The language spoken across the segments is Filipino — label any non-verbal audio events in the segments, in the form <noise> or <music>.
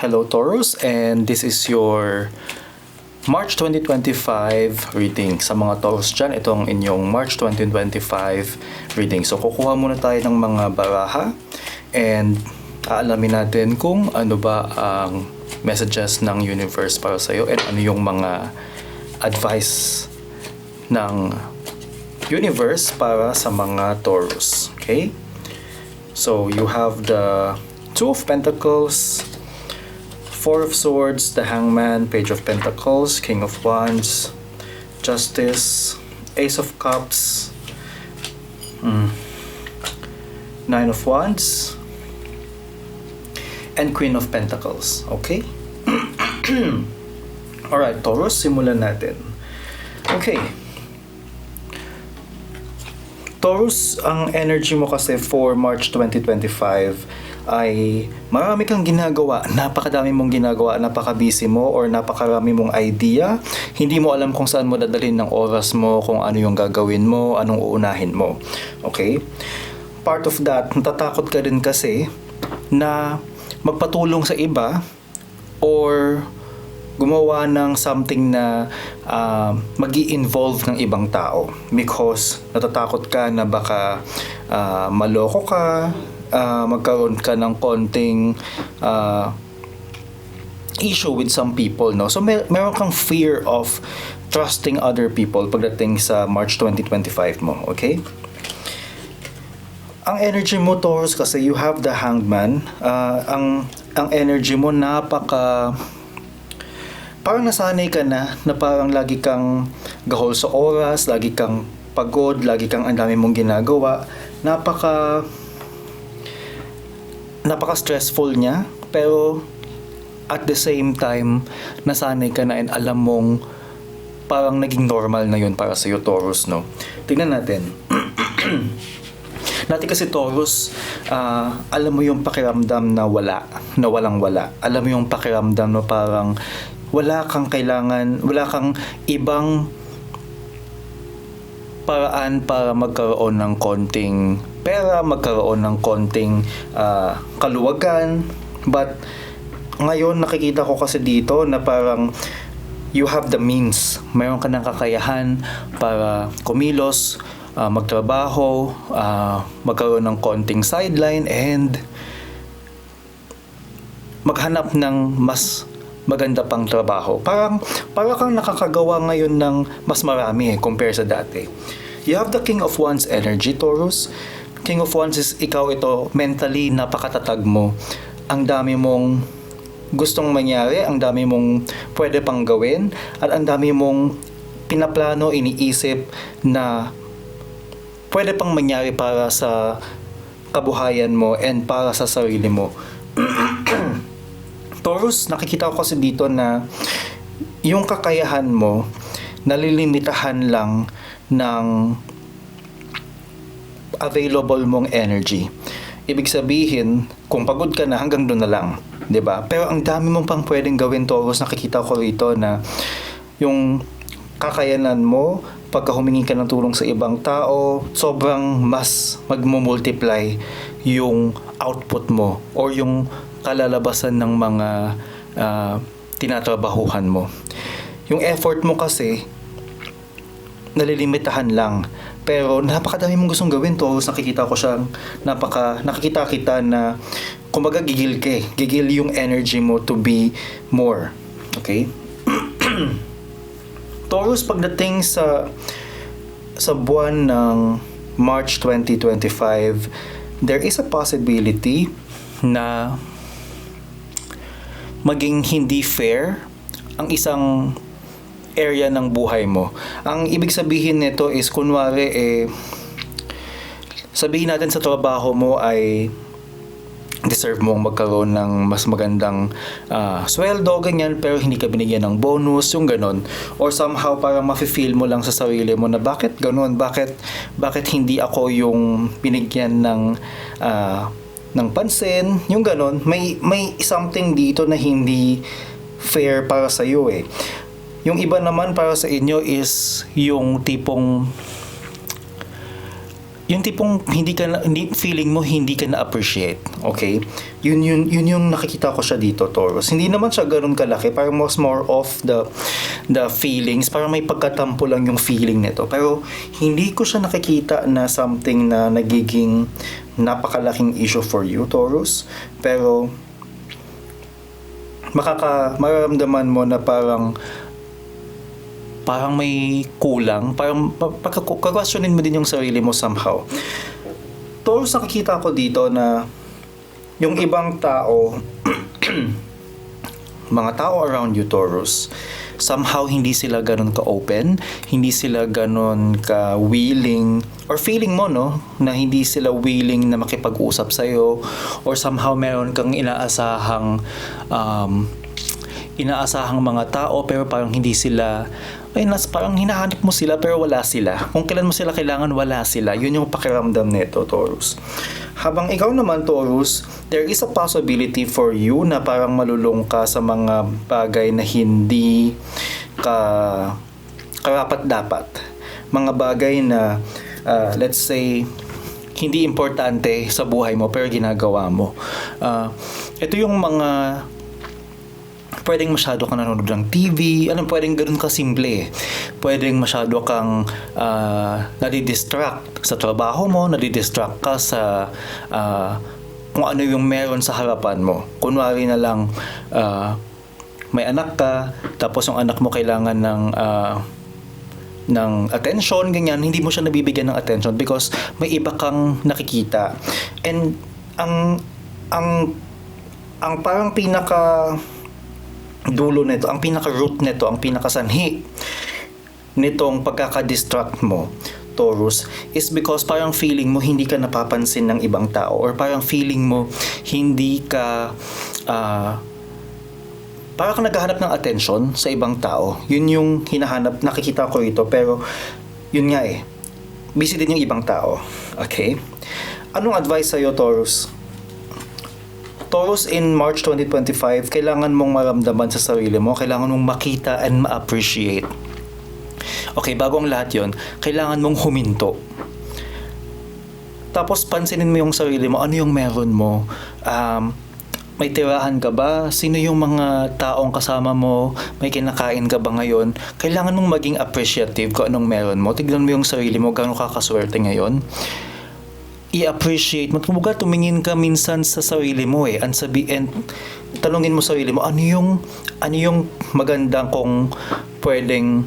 Hello Taurus and this is your March 2025 reading. Sa mga Taurus dyan, itong inyong March 2025 reading. So kukuha muna tayo ng mga baraha and aalamin natin kung ano ba ang messages ng universe para sa iyo and ano yung mga advice ng universe para sa mga Taurus. Okay? So you have the Two of Pentacles, Four of Swords, the Hangman, Page of Pentacles, King of Wands, Justice, Ace of Cups, mm, Nine of Wands, and Queen of Pentacles. Okay? <clears throat> Alright, Taurus, simulan natin. Okay. Taurus, ang energy mo kasi for March 2025 ay marami kang ginagawa, napakadami mong ginagawa, napaka-busy mo or napakarami mong idea. Hindi mo alam kung saan mo dadalhin ng oras mo, kung ano yung gagawin mo, anong uunahin mo. Okay? Part of that, natatakot ka din kasi na magpatulong sa iba or gumawa ng something na uh, mag involve ng ibang tao because natatakot ka na baka uh, maloko ka, uh, magkaroon ka ng konting uh, issue with some people, no? So mer meron kang fear of trusting other people pagdating sa March 2025 mo, okay? Ang energy mo Taurus kasi you have the hangman, uh, ang ang energy mo napaka parang nasanay ka na na parang lagi kang gahol sa oras, lagi kang pagod, lagi kang ang dami mong ginagawa. Napaka napaka stressful niya pero at the same time nasanay ka na and alam mong parang naging normal na yun para sa iyo Taurus no. Tingnan natin. <clears throat> Dati kasi Taurus, uh, alam mo yung pakiramdam na wala, na walang wala. Alam mo yung pakiramdam na parang wala kang kailangan, wala kang ibang paraan para magkaroon ng konting pera, magkaroon ng konting uh, kaluwagan. But ngayon nakikita ko kasi dito na parang you have the means. Mayroon ka ng kakayahan para kumilos, uh, magtrabaho, uh, magkaroon ng konting sideline and maghanap ng mas maganda pang trabaho. Parang, parang kang nakakagawa ngayon ng mas marami eh, compare sa dati. You have the King of Wands energy, Taurus. King of Wands is ikaw ito, mentally napakatatag mo. Ang dami mong gustong mangyari, ang dami mong pwede pang gawin, at ang dami mong pinaplano, iniisip na pwede pang mangyari para sa kabuhayan mo and para sa sarili mo. <clears throat> Taurus, nakikita ko kasi dito na yung kakayahan mo nalilimitahan lang ng available mong energy. Ibig sabihin, kung pagod ka na, hanggang doon na lang. 'di ba? Pero ang dami mong pang pwedeng gawin, Taurus. Nakikita ko rito na yung kakayanan mo, pagka humingi ka ng tulong sa ibang tao, sobrang mas magmo-multiply yung output mo or yung kalalabasan ng mga uh, tinatrabahuhan mo. Yung effort mo kasi, nalilimitahan lang. Pero napakadami mong gustong gawin to. Nakikita ko siyang napaka, nakikita kita na kumbaga gigil ka eh. Gigil yung energy mo to be more. Okay? <clears throat> Taurus, pagdating sa sa buwan ng March 2025, there is a possibility na maging hindi fair ang isang area ng buhay mo. Ang ibig sabihin nito is kunwari eh sabihin natin sa trabaho mo ay deserve mong magkaroon ng mas magandang uh, sweldo, ganyan, pero hindi ka binigyan ng bonus, yung ganon. Or somehow parang mafe-feel mo lang sa sarili mo na bakit ganon, bakit, bakit hindi ako yung binigyan ng uh, ng pansin, yung ganon, may, may something dito na hindi fair para sa iyo eh. Yung iba naman para sa inyo is yung tipong yung tipong hindi ka na, hindi, feeling mo hindi ka na-appreciate. Okay? Yun, yun, yun yung nakikita ko siya dito, Taurus. Hindi naman siya ganun kalaki. Parang most more of the, the feelings. Parang may pagkatampo lang yung feeling nito. Pero hindi ko siya nakikita na something na nagiging napakalaking issue for you, Taurus. Pero makaka mararamdaman mo na parang parang may kulang, parang pagkakwestiyonin mo din yung sarili mo somehow. Taurus, nakikita ko dito na yung ibang tao, <clears throat> mga tao around you, Taurus, somehow hindi sila ganun ka-open, hindi sila ganun ka-willing, or feeling mo, no, na hindi sila willing na makipag-usap sa'yo, or somehow meron kang inaasahang, um, inaasahang mga tao, pero parang hindi sila ay nas parang hinahanap mo sila pero wala sila. Kung kailan mo sila kailangan, wala sila. Yun yung pakiramdam nito, Taurus. Habang ikaw naman, Taurus, there is a possibility for you na parang malulong ka sa mga bagay na hindi ka karapat dapat. Mga bagay na, uh, let's say, hindi importante sa buhay mo pero ginagawa mo. Uh, ito yung mga pwedeng masyado kang nanonood ng TV, ano, pwedeng ganun ka simple. Pwedeng masyado kang uh, nadidistract sa trabaho mo, nadidistract ka sa uh, kung ano yung meron sa harapan mo. Kunwari na lang, uh, may anak ka, tapos yung anak mo kailangan ng uh, ng attention, ganyan, hindi mo siya nabibigyan ng attention because may iba kang nakikita. And ang ang ang parang pinaka dulo nito, ang pinaka-root nito, ang pinaka-sanhi nitong pagkaka-distract mo, Taurus, is because parang feeling mo hindi ka napapansin ng ibang tao or parang feeling mo hindi ka uh, parang ka naghahanap ng attention sa ibang tao. Yun yung hinahanap, nakikita ko ito, pero yun nga eh, busy din yung ibang tao. Okay? Anong advice sa'yo, Taurus? Taurus in March 2025, kailangan mong maramdaman sa sarili mo, kailangan mong makita and ma-appreciate. Okay, bago ang lahat yon, kailangan mong huminto. Tapos pansinin mo yung sarili mo, ano yung meron mo? Um, may tirahan ka ba? Sino yung mga taong kasama mo? May kinakain ka ba ngayon? Kailangan mong maging appreciative kung anong meron mo. Tignan mo yung sarili mo, gano'ng kakaswerte ngayon i-appreciate mo. Kumbaga, tumingin ka minsan sa sarili mo eh. Ang sabi, and tanungin mo sarili mo, ano yung, ano yung magandang kung pwedeng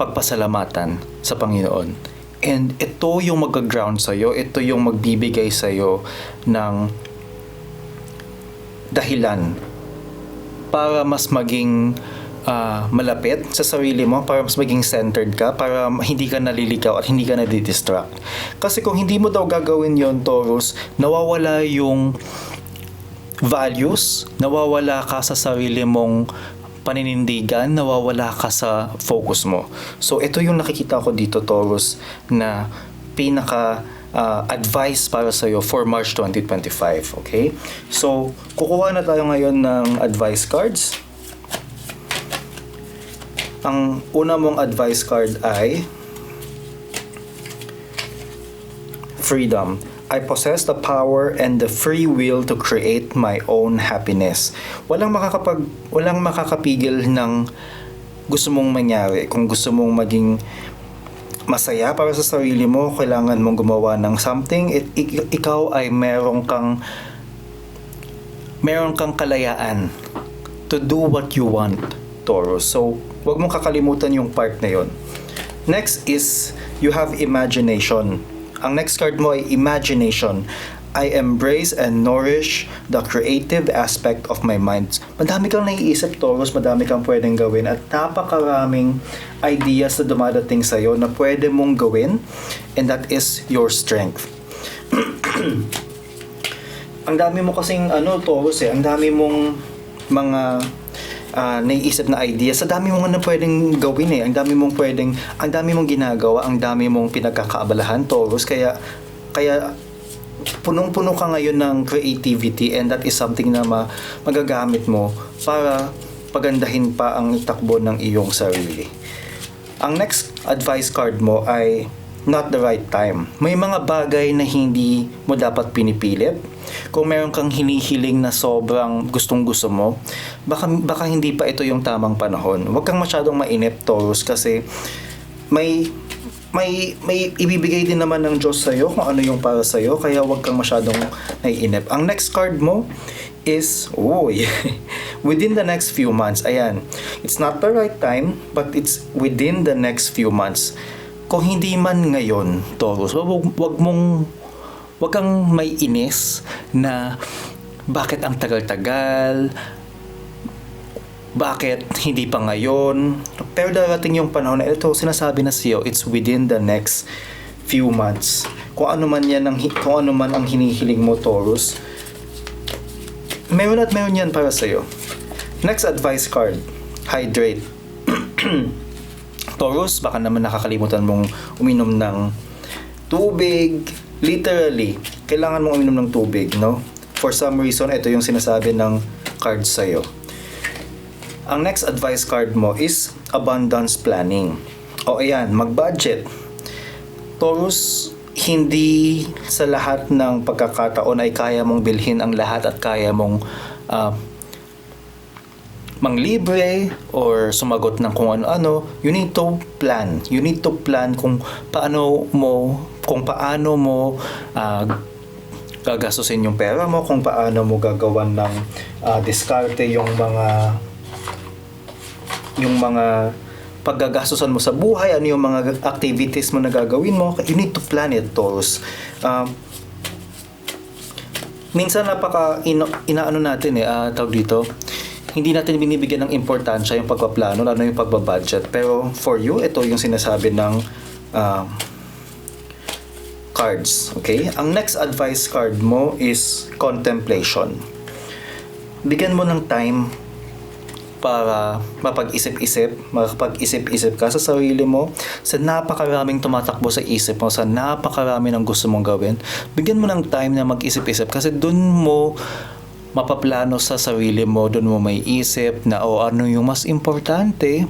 pagpasalamatan sa Panginoon. And ito yung mag-ground sa'yo, ito yung magbibigay sa'yo ng dahilan para mas maging uh, malapit sa sarili mo para mas maging centered ka para hindi ka naliligaw at hindi ka nadidistract. Kasi kung hindi mo daw gagawin yon Taurus, nawawala yung values, nawawala ka sa sarili mong paninindigan, nawawala ka sa focus mo. So ito yung nakikita ko dito Taurus na pinaka uh, advice para sa iyo for March 2025, okay? So kukuha na tayo ngayon ng advice cards. Ang una mong advice card ay freedom. I possess the power and the free will to create my own happiness. Walang makakapag walang makakapigil ng gusto mong mangyari. Kung gusto mong maging masaya para sa sarili mo, kailangan mong gumawa ng something. It, ik, ikaw ay meron kang meron kang kalayaan to do what you want, Taurus. So, Huwag mong kakalimutan yung part na yon. Next is, you have imagination. Ang next card mo ay imagination. I embrace and nourish the creative aspect of my mind. Madami kang naiisip, Taurus, madami kang pwedeng gawin at napakaraming ideas na dumadating sa'yo na pwede mong gawin and that is your strength. <clears throat> ang dami mo kasing ano, Taurus eh, ang dami mong mga uh, naiisip na idea, sa dami mong ano pwedeng gawin eh. Ang dami mong pwedeng, ang dami mong ginagawa, ang dami mong pinagkakaabalahan, Taurus. Kaya, kaya punong-puno ka ngayon ng creativity and that is something na ma- magagamit mo para pagandahin pa ang takbo ng iyong sarili. Ang next advice card mo ay not the right time. May mga bagay na hindi mo dapat pinipilit. Kung meron kang hinihiling na sobrang gustong gusto mo, baka, baka hindi pa ito yung tamang panahon. Huwag kang masyadong mainip, Taurus, kasi may may may ibibigay din naman ng Diyos sa'yo kung ano yung para sa'yo, kaya huwag kang masyadong naiinip. Ang next card mo is, uy, <laughs> within the next few months, ayan, it's not the right time, but it's within the next few months. Kung hindi man ngayon, Taurus, wag, wag mong, wag kang may inis na bakit ang tagal-tagal, bakit hindi pa ngayon? Pero darating yung panahon na ito, sinasabi na siyo, it's within the next few months. Kung ano man yan ang, kung ano man ang hinihiling mo, Taurus, meron at meron yan para sa'yo. Next advice card, hydrate. <clears throat> Taurus, baka naman nakakalimutan mong uminom ng tubig. Literally, kailangan mong uminom ng tubig, no? For some reason, ito yung sinasabi ng card sa'yo. Ang next advice card mo is abundance planning. O ayan, mag-budget. Taurus, hindi sa lahat ng pagkakataon ay kaya mong bilhin ang lahat at kaya mong ah, manglibre or sumagot ng kung ano-ano, you need to plan. You need to plan kung paano mo kung paano mo ah, gagastusin yung pera mo, kung paano mo gagawan ng ah, diskarte yung mga yung mga paggagastusan mo sa buhay, ano yung mga activities mo na gagawin mo, you need to plan it, Taurus. Um, minsan napaka ino, inaano natin eh, ah, tawag dito, hindi natin binibigyan ng importansya yung pagpaplano, lalo yung pagbabudget. Pero for you, ito yung sinasabi ng um, cards. Okay? Ang next advice card mo is contemplation. Bigyan mo ng time para mapag-isip-isip, makapag-isip-isip ka sa sarili mo, sa napakaraming tumatakbo sa isip mo, sa napakarami ng gusto mong gawin, bigyan mo ng time na mag-isip-isip kasi dun mo mapaplano sa sarili mo, dun mo may isip na o ano yung mas importante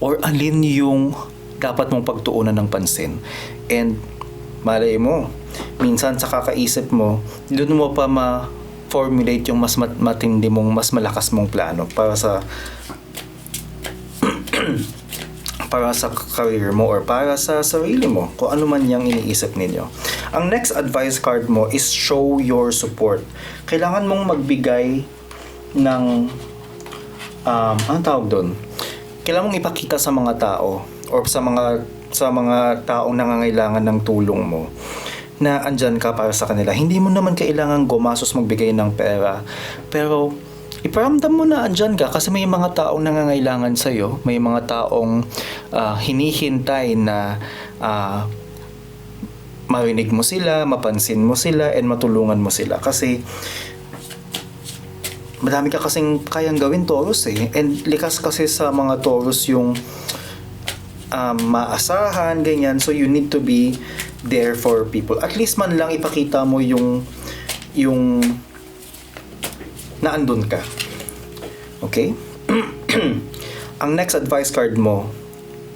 or alin yung dapat mong pagtuunan ng pansin. And malay mo, minsan sa kakaisip mo, dun mo pa ma formulate yung mas mat- matindi mong, mas malakas mong plano para sa <clears throat> para sa career mo or para sa sarili mo, kung ano man yung iniisip ninyo. Ang next advice card mo is show your support. Kailangan mong magbigay ng um, anong tawag doon? Kailangan mong ipakita sa mga tao or sa mga sa mga taong nangangailangan ng tulong mo na andyan ka para sa kanila. Hindi mo naman kailangan gumasos magbigay ng pera. Pero iparamdam mo na andyan ka kasi may mga taong nangangailangan sa'yo. May mga taong ah, hinihintay na ah, marinig mo sila, mapansin mo sila, and matulungan mo sila. Kasi madami ka kasing kayang gawin Taurus eh. And likas kasi sa mga Taurus yung um, maasahan, ganyan. So you need to be there for people. At least man lang ipakita mo yung yung naandun ka. Okay? <clears throat> Ang next advice card mo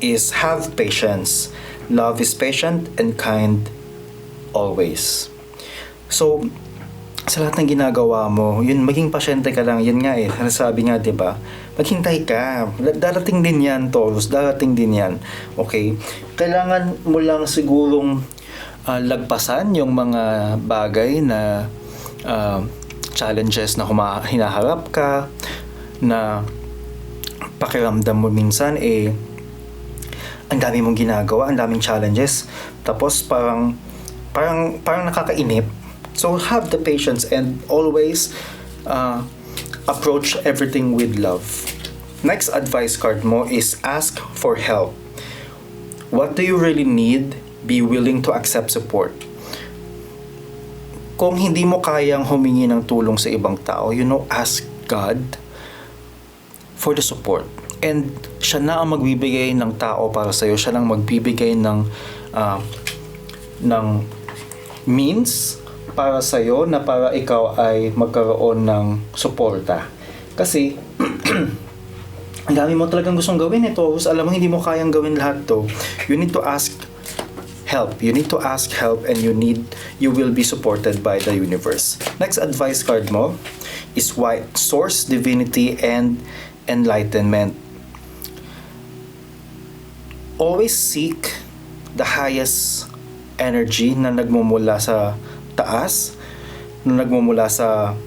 is have patience. Love is patient and kind always. So, sa lahat ng ginagawa mo, yun, maging pasyente ka lang. Yun nga eh, sabi nga, di ba? Maghintay ka. Darating din yan, Taurus. Darating din yan. Okay? Kailangan mo lang sigurong ah, lagpasan yung mga bagay na ah, challenges na huma- hinaharap ka, na pakiramdam mo minsan eh, ang dami mong ginagawa, ang daming challenges. Tapos parang parang parang nakakainip. So have the patience and always uh, approach everything with love. Next advice card mo is ask for help. What do you really need? Be willing to accept support. Kung hindi mo kayang humingi ng tulong sa ibang tao, you know, ask God for the support. And siya na ang magbibigay ng tao para sa iyo. Siya lang magbibigay ng ah, ng means para sa iyo na para ikaw ay magkaroon ng suporta. Kasi <clears throat> ang dami mo talagang gustong gawin ito. Alam mo hindi mo kayang gawin lahat to. You need to ask help. You need to ask help and you need you will be supported by the universe. Next advice card mo is white source divinity and enlightenment. Always seek the highest energy na nagmumula sa taas, na nagmumula sa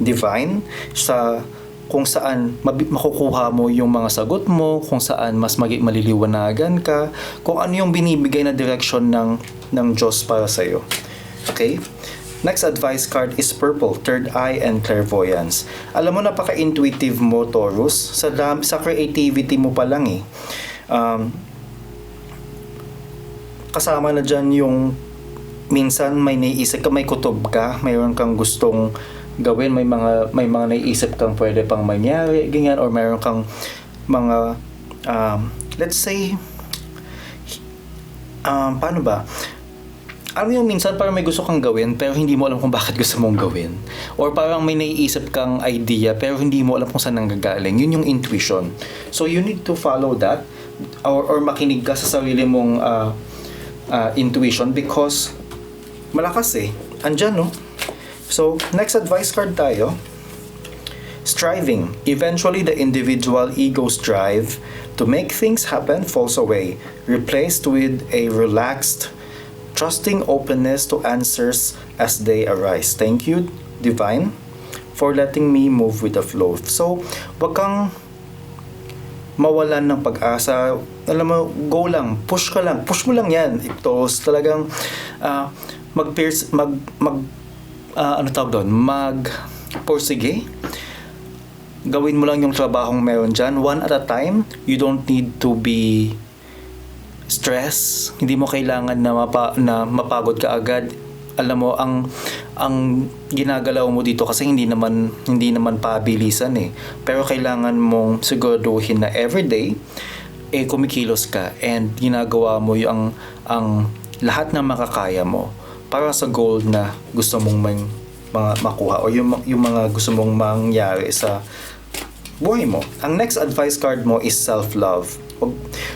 divine, sa kung saan makukuha mo yung mga sagot mo, kung saan mas magi- maliliwanagan ka, kung ano yung binibigay na direction ng ng Diyos para sa iyo. Okay? Next advice card is purple, third eye and clairvoyance. Alam mo napaka-intuitive mo Taurus sa sa creativity mo pa lang eh. Um, kasama na dyan yung minsan may naiisip ka, may kutob ka, mayroon kang gustong gawin, may mga may mga naiisip kang pwede pang mangyari, ganyan, or mayroon kang mga um, let's say um, paano ba? Alam yung minsan parang may gusto kang gawin pero hindi mo alam kung bakit gusto mong gawin. Or parang may naiisip kang idea pero hindi mo alam kung saan nanggagaling. Yun yung intuition. So you need to follow that or, or makinig ka sa sarili mong uh, uh, intuition because malakas eh. Andyan no? So, next advice card tayo. Striving. Eventually, the individual ego's drive to make things happen falls away, replaced with a relaxed, trusting openness to answers as they arise. Thank you, Divine, for letting me move with the flow. So, wag kang mawalan ng pag-asa. Alam mo, go lang, push ka lang, push mo lang yan. Ito, talagang ah, mag mag mag ah, ano tawag doon, mag porsige. Gawin mo lang yung trabahong meron dyan, one at a time. You don't need to be stress. Hindi mo kailangan na, mapa, na mapagod ka agad. Alam mo, ang ang ginagalaw mo dito kasi hindi naman hindi naman pabilisan eh. Pero kailangan mong siguraduhin na everyday eh kumikilos ka and ginagawa mo yung ang lahat ng makakaya mo para sa goal na gusto mong mang, mga makuha o yung, yung mga gusto mong mangyari sa buhay mo. Ang next advice card mo is self-love.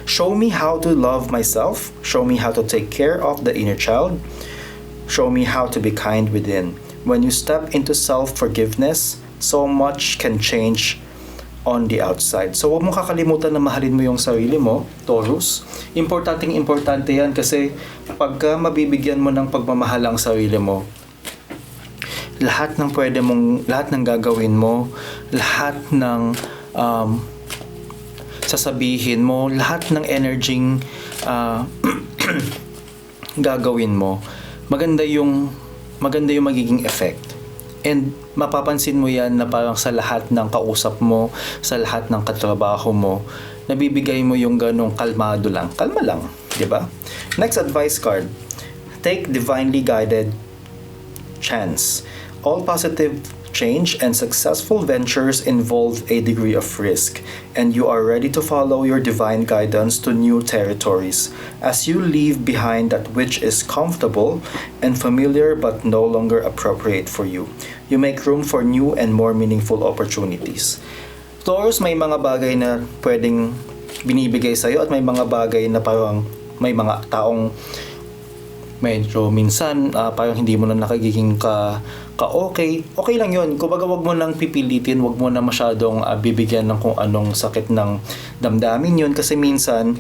Show me how to love myself. Show me how to take care of the inner child. Show me how to be kind within. When you step into self-forgiveness, so much can change on the outside. So, huwag mo kakalimutan na mahalin mo yung sarili mo, Taurus. Importanteng importante yan kasi pagka mabibigyan mo ng pagmamahal ang sarili mo, lahat ng pwede mong, lahat ng gagawin mo, lahat ng um, sasabihin mo, lahat ng energy uh, <clears throat> gagawin mo, maganda yung maganda yung magiging effect. And mapapansin mo yan na parang sa lahat ng kausap mo, sa lahat ng katrabaho mo, nabibigay mo yung ganong kalmado lang. Kalma lang, di ba? Next advice card. Take divinely guided chance. All positive change and successful ventures involve a degree of risk, and you are ready to follow your divine guidance to new territories as you leave behind that which is comfortable and familiar but no longer appropriate for you. You make room for new and more meaningful opportunities. Taurus, may mga bagay na pwedeng binibigay sa'yo at may mga bagay na parang may mga taong medyo minsan ah, parang hindi mo na nakagiging ka ka okay. Lang yun. Kumbaga wag mo nang pipilitin wag mo na masyadong ah, bibigyan ng kung anong sakit ng damdamin yun. Kasi minsan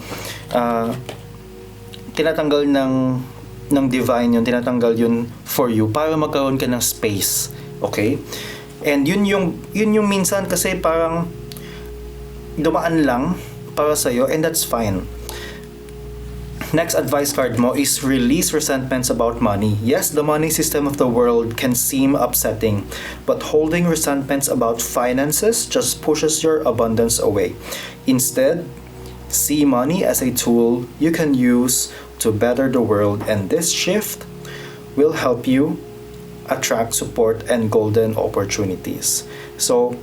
ah, tinatanggal ng ng divine yun tinatanggal yun for you para magkaroon ka ng space. Okay? And yun yung yun yung minsan kasi parang dumaan lang para sa'yo and that's fine Next advice card mo is release resentments about money. Yes, the money system of the world can seem upsetting, but holding resentments about finances just pushes your abundance away. Instead, see money as a tool you can use to better the world, and this shift will help you attract support and golden opportunities. So,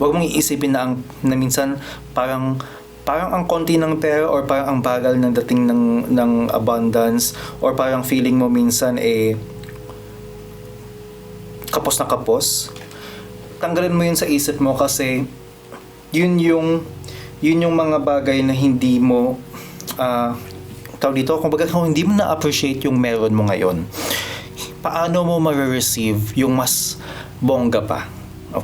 huwag mong iisipin na, ang, na minsan parang parang ang konti ng pera or parang ang bagal ng dating ng ng abundance or parang feeling mo minsan eh kapos na kapos tanggalin mo yun sa isip mo kasi yun yung yun yung mga bagay na hindi mo ah, tawag dito, kung baga kung hindi mo na-appreciate yung meron mo ngayon, paano mo ma-receive yung mas bongga pa?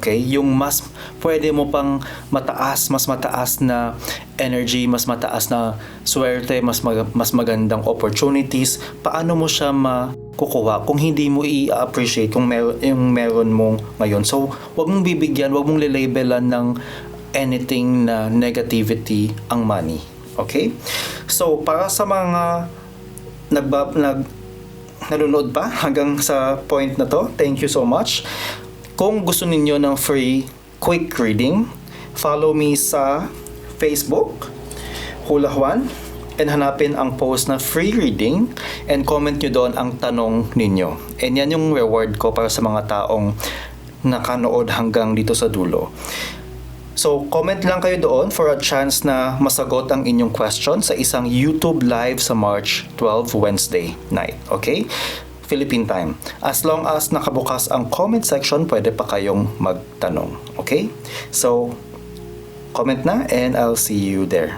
Okay? Yung mas pwede mo pang mataas, mas mataas na energy, mas mataas na swerte, mas mag- mas magandang opportunities. Paano mo siya makukuha kung hindi mo i-appreciate kung mer- yung meron mo ngayon? So, wag mong bibigyan, wag mong lilabelan ng anything na negativity ang money. Okay? So, para sa mga nagba, nag, nanonood pa <laughs> hanggang sa point na to, thank you so much. Kung gusto ninyo ng free quick reading, follow me sa Facebook, Hula Juan, and hanapin ang post na free reading and comment nyo doon ang tanong ninyo. And yan yung reward ko para sa mga taong nakanood hanggang dito sa dulo. So, comment lang kayo doon for a chance na masagot ang inyong question sa isang YouTube live sa March 12 Wednesday night. Okay? Philippine time. As long as nakabukas ang comment section, pwede pa kayong magtanong. Okay? So, comment na and I'll see you there.